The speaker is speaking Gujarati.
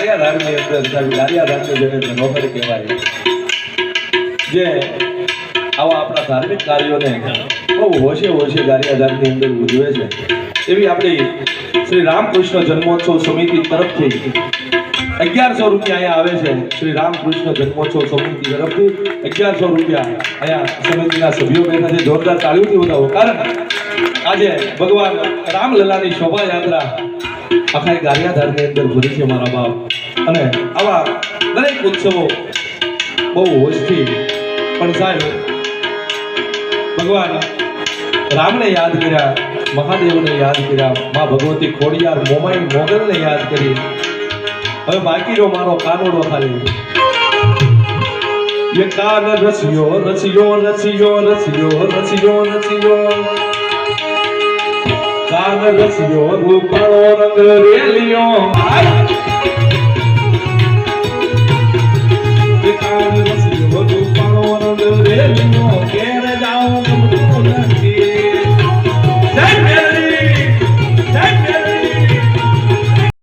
રામકૃષ્ણ જન્મોત્સવ સમિતિ તરફથી અગિયારસો રૂપિયા અહીંયા આવે છે. શ્રી રામકૃષ્ણ જન્મોત્સવ સમિતિ તરફથી અગિયારસો રૂપિયા અહીંયા સમિતિના સભ્યો બેઠા છે. જોરદાર તાળીઓથી વધાવો. કારણ આજે ભગવાન રામલલાની શોભાયાત્રા આખા ગારિયાધારની અંદર ભૂરી છે મારા બાપ. અને આવા દરેક ઉત્સવો બહુ હોશથી પણ સાહેબ, ભગવાન રામને યાદ કર્યા, મહાદેવને યાદ કર્યા, મા ભગવતી ખોડિયાર મોમાઈ મોગલને યાદ કરી. હવે બાકીનો મારો કાનોડો ખાલી. એ કાન રસિયો રસિયો રસિયો રસિયો રસિયો રસિયો. કાન રસિયો રૂપાળો করে